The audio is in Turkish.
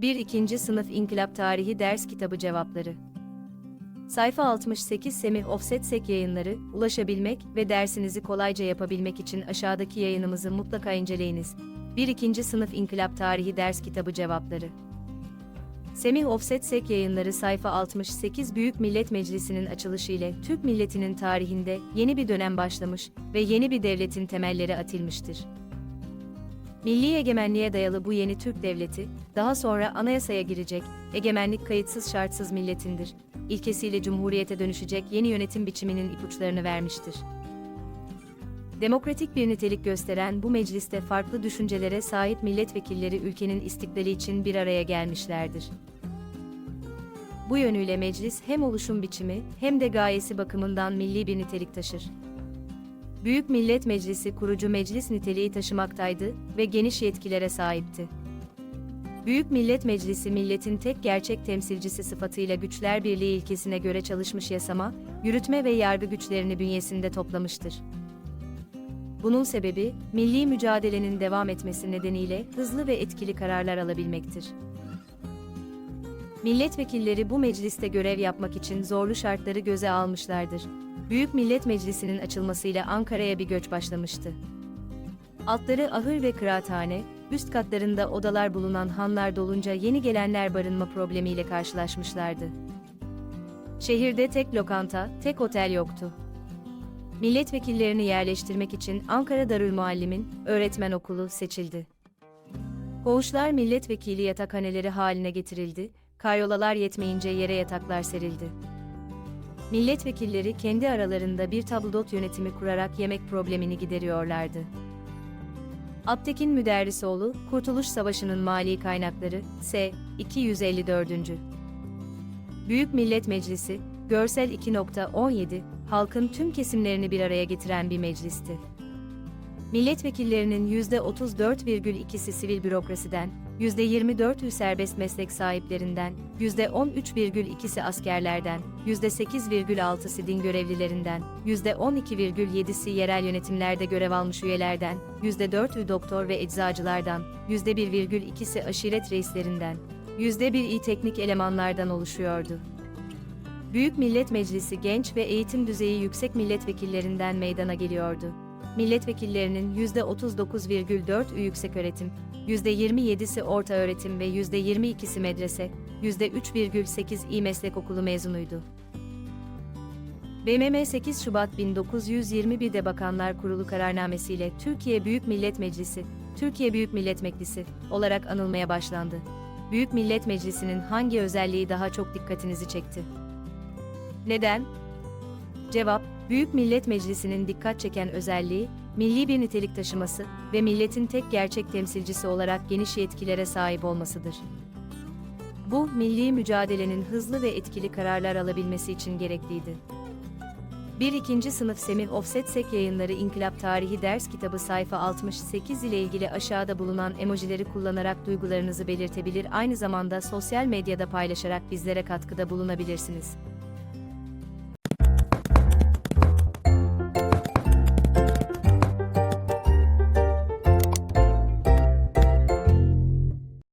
1. 2. Sınıf İnkılap Tarihi Ders Kitabı Cevapları Sayfa 68 Semih Offset Sek yayınları, ulaşabilmek ve dersinizi kolayca yapabilmek için aşağıdaki yayınımızı mutlaka inceleyiniz. 1. 2. Sınıf İnkılap Tarihi Ders Kitabı Cevapları Semih Offset Sek yayınları sayfa 68 Büyük Millet Meclisi'nin açılışı ile Türk milletinin tarihinde yeni bir dönem başlamış ve yeni bir devletin temelleri atılmıştır. Milli egemenliğe dayalı bu yeni Türk devleti, daha sonra anayasaya girecek, egemenlik kayıtsız şartsız milletindir, ilkesiyle cumhuriyete dönüşecek yeni yönetim biçiminin ipuçlarını vermiştir. Demokratik bir nitelik gösteren bu mecliste farklı düşüncelere sahip milletvekilleri ülkenin istiklali için bir araya gelmişlerdir. Bu yönüyle meclis hem oluşum biçimi hem de gayesi bakımından milli bir nitelik taşır. Büyük Millet Meclisi kurucu meclis niteliği taşımaktaydı ve geniş yetkilere sahipti. Büyük Millet Meclisi milletin tek gerçek temsilcisi sıfatıyla güçler birliği ilkesine göre çalışmış yasama, yürütme ve yargı güçlerini bünyesinde toplamıştır. Bunun sebebi, milli mücadelenin devam etmesi nedeniyle hızlı ve etkili kararlar alabilmektir. Milletvekilleri bu mecliste görev yapmak için zorlu şartları göze almışlardır. Büyük Millet Meclisi'nin açılmasıyla Ankara'ya bir göç başlamıştı. Altları ahır ve kıraathane, üst katlarında odalar bulunan hanlar dolunca yeni gelenler barınma problemiyle karşılaşmışlardı. Şehirde tek lokanta, tek otel yoktu. Milletvekillerini yerleştirmek için Ankara Darülmuallim'in öğretmen okulu seçildi. Koğuşlar milletvekili yatakhaneleri haline getirildi, karyolalar yetmeyince yere yataklar serildi. Milletvekilleri kendi aralarında bir tabldot yönetimi kurarak yemek problemini gideriyorlardı. Aptekin Müderrisoğlu, Kurtuluş Savaşı'nın mali kaynakları, S. 254. Büyük Millet Meclisi, Görsel 2.17, halkın tüm kesimlerini bir araya getiren bir meclisti. Milletvekillerinin %34,2'si sivil bürokrasiden, %24'ü serbest meslek sahiplerinden, %13,2'si askerlerden, %8,6'sı din görevlilerinden, %12,7'si yerel yönetimlerde görev almış üyelerden, %4'ü doktor ve eczacılardan, %1,2'si aşiret reislerinden, %1'i teknik elemanlardan oluşuyordu. Büyük Millet Meclisi genç ve eğitim düzeyi yüksek milletvekillerinden meydana geliyordu. Milletvekillerinin %39,4'ü yükseköğretim, %27'si orta öğretim ve %22'si medrese, %3,8'i meslek okulu mezunuydu. BMM 8 Şubat 1921'de Bakanlar Kurulu kararnamesiyle Türkiye Büyük Millet Meclisi, Türkiye Büyük Millet Meclisi olarak anılmaya başlandı. Büyük Millet Meclisi'nin hangi özelliği daha çok dikkatinizi çekti? Neden? Cevap, Büyük Millet Meclisi'nin dikkat çeken özelliği, milli bir nitelik taşıması ve milletin tek gerçek temsilcisi olarak geniş yetkilere sahip olmasıdır. Bu, milli mücadelenin hızlı ve etkili kararlar alabilmesi için gerekliydi. 1. 2. Sınıf Semih Offset Sek yayınları İnkılap Tarihi Ders Kitabı sayfa 68 ile ilgili aşağıda bulunan emojileri kullanarak duygularınızı belirtebilir aynı zamanda sosyal medyada paylaşarak bizlere katkıda bulunabilirsiniz.